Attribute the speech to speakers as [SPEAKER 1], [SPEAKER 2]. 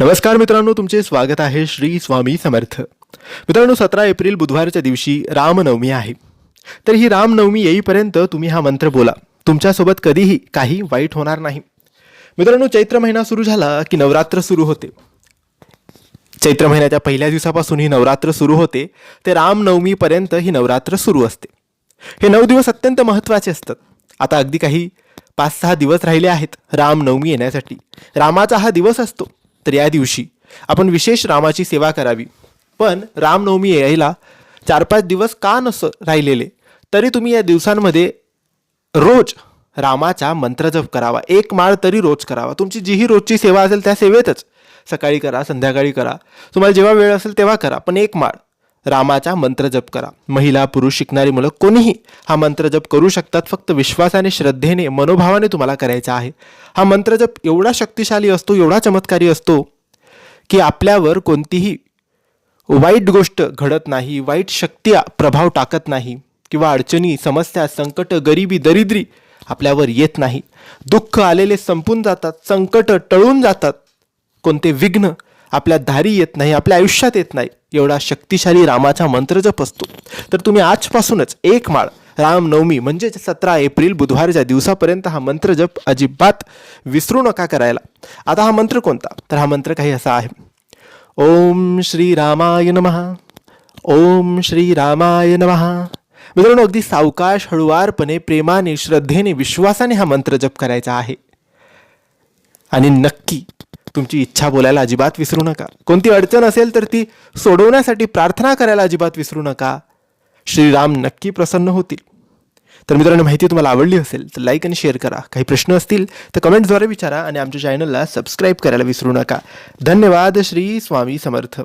[SPEAKER 1] नमस्कार मित्रांनो तुमचे स्वागत आहे श्री स्वामी समर्थ. मित्रांनो सतरा एप्रिल बुधवारच्या दिवशी रामनवमी आहे. तर ही रामनवमी येईपर्यंत तुम्ही हा मंत्र बोला. तुमच्यासोबत कधीही काही वाईट होणार नाही. मित्रांनो चैत्र महिना सुरू झाला की नवरात्र सुरू होते. चैत्र महिन्याच्या पहिल्या दिवसापासून ही नवरात्र सुरू होते ते रामनवमीपर्यंत ही नवरात्र सुरू असते. हे नऊ दिवस अत्यंत महत्त्वाचे असतात. आता अगदी काही पाच सहा दिवस राहिले आहेत रामनवमी येण्यासाठी. रामाचा हा दिवस असतो. तर या दिवशी. आपण विशेष रामाची सेवा करावी. पण रामनवमी यायला चार पाच दिवस का नस राहिलेले? तरी तुम्ही या दिवसांमध्ये रोज रामाचा मंत्रजप करावा. एक माळ तरी रोज करावा. तुमची जीही रोजची सेवा असेल त्या सेवेतच. सकाळी करा संध्याकाळी करा. तुम्हाला जेव्हा वेळ असेल तेव्हा करा पण एक माळ. रामाचा मंत्रजप करा. महिला पुरुष शिकणारी मुलं कोणीही हा मंत्रजप करू शकतात. फक्त विश्वासाने श्रद्धेने मनोभावाने तुम्हाला करायचा आहे. हा मंत्रजप एवढा शक्तिशाली असतो एवढा चमत्कारी असतो की आपल्यावर कोणतीही वाईट गोष्ट घडत नाही वाईट शक्ती प्रभाव टाकत नाही किंवा अडचणी समस्या संकट गरिबी दरिद्री आपल्यावर येत नाही. दुःख आलेले संपून जातात संकट टळून जातात. कोणते विघ्न आपल्या दारी येत नाही आपल्या आयुष्यात येत नाही. एवढा शक्तिशाली रामाचा मंत्रजप असतो तर तुम्ही आजपासूनच एक माळ रामनवमी म्हणजेच सतरा एप्रिल बुधवारच्या दिवसापर्यंत हा मंत्र जप अजिबात विसरू नका करायला. आता हा मंत्र कोणता? तर हा मंत्र काही असा आहे. ओम श्री रामाय नमहा ओम श्री रामाय नमहा मित्रांनो अगदी सावकाश हळुवारपणे प्रेमाने श्रद्धेने विश्वासाने हा मंत्र जप करायचा आहे. आणि नक्की तुमची इच्छा बोलायला अजिबात विसरू नका. कोणती अडचण असेल तर ती सोडवण्यासाठी प्रार्थना करायला अजिबात विसरू नका. श्रीराम नक्की प्रसन्न होतील. तर मित्रांनो माहिती तुम्हाला आवडली असेल तर लाईक आणि शेअर करा. काही प्रश्न असतील तर कमेंट्सद्वारे विचारा आणि आमच्या चॅनलला सबस्क्राईब करायला विसरू नका. धन्यवाद. श्री स्वामी समर्थ.